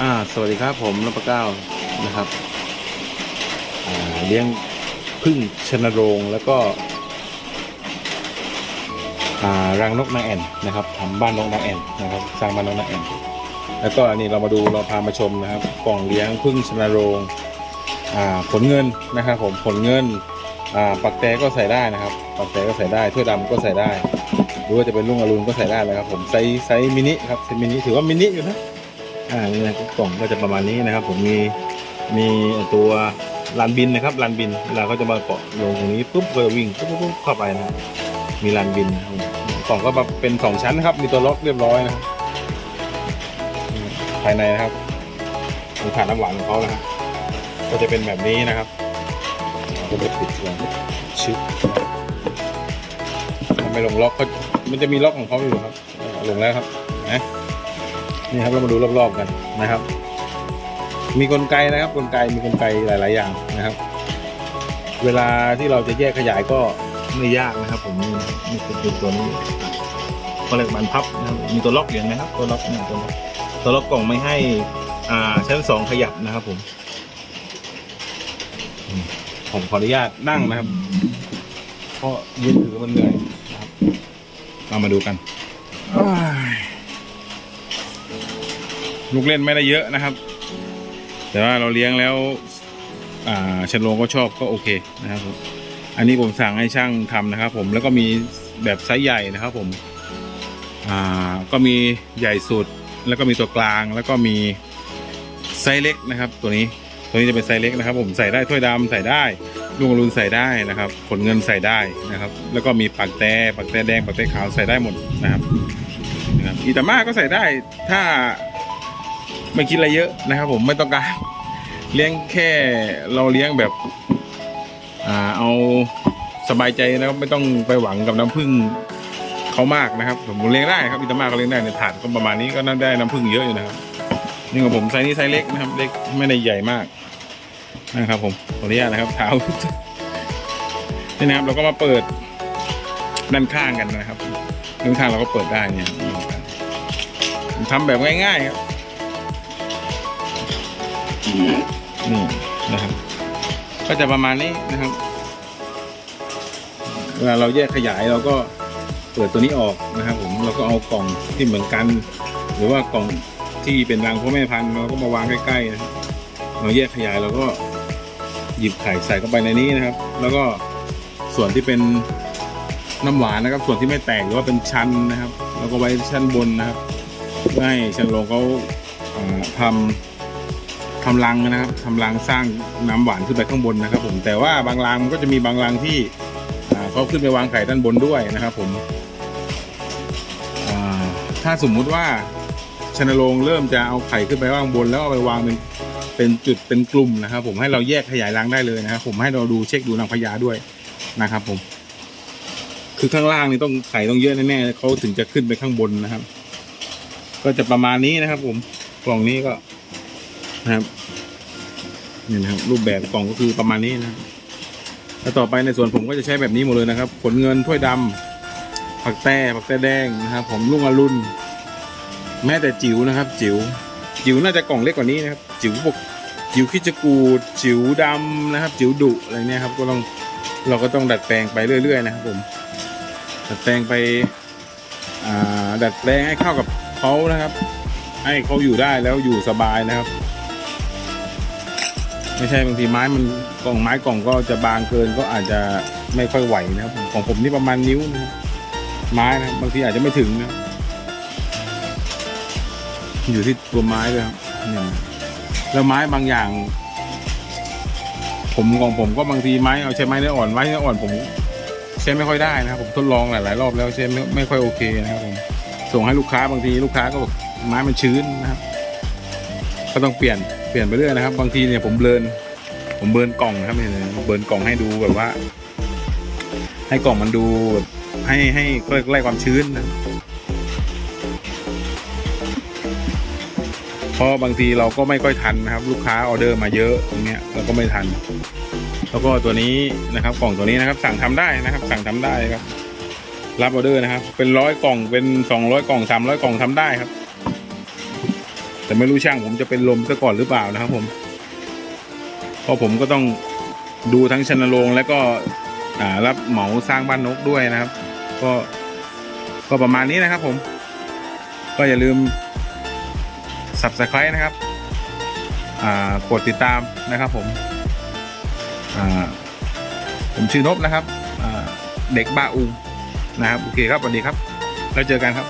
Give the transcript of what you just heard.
อ่าสวัสดีครับผมนพเก้านะครับเลี้ยงพึ่งชนโรงแล้วก็รังนกนางแอ่นนะครับทำบ้านนกนางแอ่นนะครับ สร้างบ้านนกนางแอ่นแล้วก็อันนี้เรามาดูเราพามาชมนะครับ กล่องเลี้ยงพึ่งชนโรงอ่าผลเงินนะครับผมผลเงินอ่าปักแตก็ใส่ได้นะครับ ปักแตก็ใส่ได้ถ้วยดำก็ใส่ได้หรือว่าจะเป็นลุงอรุณก็ใส่ได้นะครับผมไซส์ไซส์มินิครับไซส์มินิถือว่ามินิอยู่นะ อ่านี่นะกล่องก็จะประมาณนี้นะครับ ผมมีมีตัวลานบินนะครับลานบินเวลาเขาจะมาเกาะลงตรงนี้ปุ๊บก็วิ่งปุ๊บปุ๊บเข้าไปนะครับมีลานบินกล่องก็มาเป็นสองชั้นนะครับ มีตัวล็อกเรียบร้อยนะครับภายในนะครับมีถาดน้ำหวานของเขานะครับก็จะเป็นแบบนี้นะครับก็จะปิดไว้ชึบถ้าไม่ลงล็อกก็มันจะมีล็อกของเขาอยู่ครับลงแล้วครับนะ นี่ครับเรามาดูรอบๆกันนะครับ มีกลไกนะครับกลไกมีกลไกหลาย ๆ อย่างนะครับ เวลาที่เราจะแยกขยายก็ไม่ยากนะครับ ผมนี่นี่คือตัวนี้เขาเรียกบานพับนะครับมีตัวล็อกอยู่เห็นไหมครับ ตัวล็อกนี่ตัวล็อกตัวล็อกกล่องไม่ให้อ่าชั้นสองขยับนะครับ ผม ผมขออนุญาตนั่งนะครับเพราะยืนถือมันเหนื่อยนะครับเรามาดูกันอ ลูกเล่นไม่ได้เยอะนะครับ แต่ว่าเราเลี้ยงแล้วอ่าชันโรงก็ชอบก็โอเคนะครับผมอันนี้ผมสั่งให้ช่างทำนะครับ ผมแล้วก็มีแบบไซส์ใหญ่นะครับ ผมก็มีใหญ่สุด แล้วก็มีตัวกลาง แล้วก็มีไซส์เล็กนะครับ ตัวนี้ตัวนี้จะเป็นไซส์เล็กนะครับ ผมใส่ได้ถ้วยดำใส่ได้ลูกอรุณใส่ได้นะครับผลเงินใส่ได้นะครับ แล้วก็มีปักแต้ปักแต้แดงปักแต้ขาวใส่ได้หมดนะครับนะครับอีตาม่าก็ใส่ได้ถ้า ไม่คิดอะไรเยอะนะครับ ผมไม่ต้องการเลี้ยงแค่เราเลี้ยงแบบอ่าเอาสบายใจนะครับไม่ต้องไปหวังกับน้ำผึ้งเขามากนะครับ ผมเลี้ยงได้ครับอิตามาก็เลี้ยงได้ในถาดก็ประมาณนี้ก็น่าได้น้ำผึ้งเยอะอยู่นะครับนี่ของผมไซส์นี้ไซส์เล็กนะครับ เล็กไม่ได้ใหญ่มากนะครับ ผมขออนุญาตนะครับเท้านี่นะครับ เราก็มาเปิดด้านข้างกันนะครับด้านข้างเราก็เปิดได้เนี่ยผมทำแบบง่ายๆครับ นี่นะครับ ก็จะประมาณนี้นะครับ เวลาเราแยกขยายเราก็เปิดตัวนี้ออกนะครับผมเราก็เอากล่องที่เหมือนกัน หรือว่ากล่องที่เป็นรังพ่อแม่พันธุ์เราก็มาวางใกล้ๆนะครับเราแยกขยายเราก็หยิบไข่ใส่เข้าไปในนี้นะครับ แล้วก็ส่วนที่เป็นน้ำหวานนะครับ ส่วนที่ไม่แตกหรือว่าเป็นชั้นนะครับเราก็ไว้ชั้นบนนะครับเพื่อให้ชั้นลงเขาทำ ทำรังนะครับทำรังสร้างน้ำหวานขึ้นไปข้างบนนะครับ ผมแต่ว่าบางรังมันก็จะมีบางรังที่เขาขึ้นไปวางไข่ด้านบนด้วยนะครับ ผมถ้าสมมุติว่าชนโรงเริ่มจะเอาไข่ขึ้นไปวางบนแล้วเอาไปวางเป็นเป็นจุดเป็นกลุ่มนะครับ ผมให้เราแยกขยายรังได้เลยนะครับ ผมให้เราดูเช็คดูนางพญาด้วยนะครับ ผม คือข้างล่างนี่ต้องไข่ต้องเยอะแน่ๆเขาถึงจะขึ้นไปข้างบนนะครับ ก็จะประมาณนี้นะครับ ผมกล่องนี้ก็ นะครับนี่นะครับ รูปแบบกล่องก็คือประมาณนี้นะครับแล้วต่อไปในส่วนผมก็จะใช้แบบนี้หมดเลยนะครับ ผลเงินถ้วยดำผักแต้ผักแต้แดงนะครับผมลุงอรุณแม้แต่จิ๋วนะครับ จิ๋วจิ๋วน่าจะกล่องเล็กกว่านี้นะครับ จิ๋วพวกจิ๋วขี้จกูดจิ๋วดำนะครับ จิ๋วดุอะไรเนี่ยครับ ก็ต้องเราก็ต้องดัดแปลงไปเรื่อย ๆ นะครับ ผม ดัดแปลงไปดัดแปลงให้เข้ากับเขานะครับ ให้เขาอยู่ได้แล้วอยู่สบายนะครับ ไม่ใช่บางทีไม้มันกล่องไม้กล่องก็จะบางเกินก็อาจจะไม่ค่อยไหวนะครับผมของผมนี่ประมาณนิ้วนะครับไม้นะบางทีอาจจะไม่ถึงนะอยู่ที่ตัวไม้เลยครับเนี่ยแล้วไม้บางอย่าง ผมของผมก็บางทีไม้เอาใช้ไม้เนื้ออ่อนไม้เนื้ออ่อนผมใช้ไม่ค่อยได้นะครับผมทดลองหลายๆรอบแล้วใช้ไม่ไม่ค่อยโอเคนะครับผมส่งให้ลูกค้าบางทีลูกค้าก็บอกไม้มันชื้นนะครับ ก็ต้องเปลี่ยน ปลี่ยนไปเรื่อยนะครับ บางทีเนี่ยผมเบิร์นผมเบิร์นกล่องนะครับเนี่ยเบิร์นกล่องให้ดูแบบว่า ให้กล่องมันดูแบบให้ให้ไล่ความชื้นนะเพราะบางทีเราก็ไม่ค่อยทันนะครับ ลูกค้าออเดอร์มาเยอะอย่างเงี้ยเราก็ไม่ทัน แล้วก็ตัวนี้นะครับกล่องตัวนี้นะครับ สั่งทำได้นะครับ สั่งทำได้ครับ รับออเดอร์นะครับ เป็นร้อยกล่องเป็นสองร้อยกล่องสามร้อยกล่องทำได้ครับ แต่ไม่รู้ช่างผมจะเป็นลมซะก่อนหรือเปล่านะครับผมเพราะผมก็ต้องดูทั้งชนโรงแล้วก็รับเหมาสร้างบ้านนกด้วยนะครับ ก็ก็ประมาณนี้นะครับผม ก็อย่าลืม subscribe นะครับกดติดตามนะครับผมผมชื่อนบนะครับเด็กบ้าอูนะครับ โอเคครับสวัสดีครับ แล้วเจอกันครับ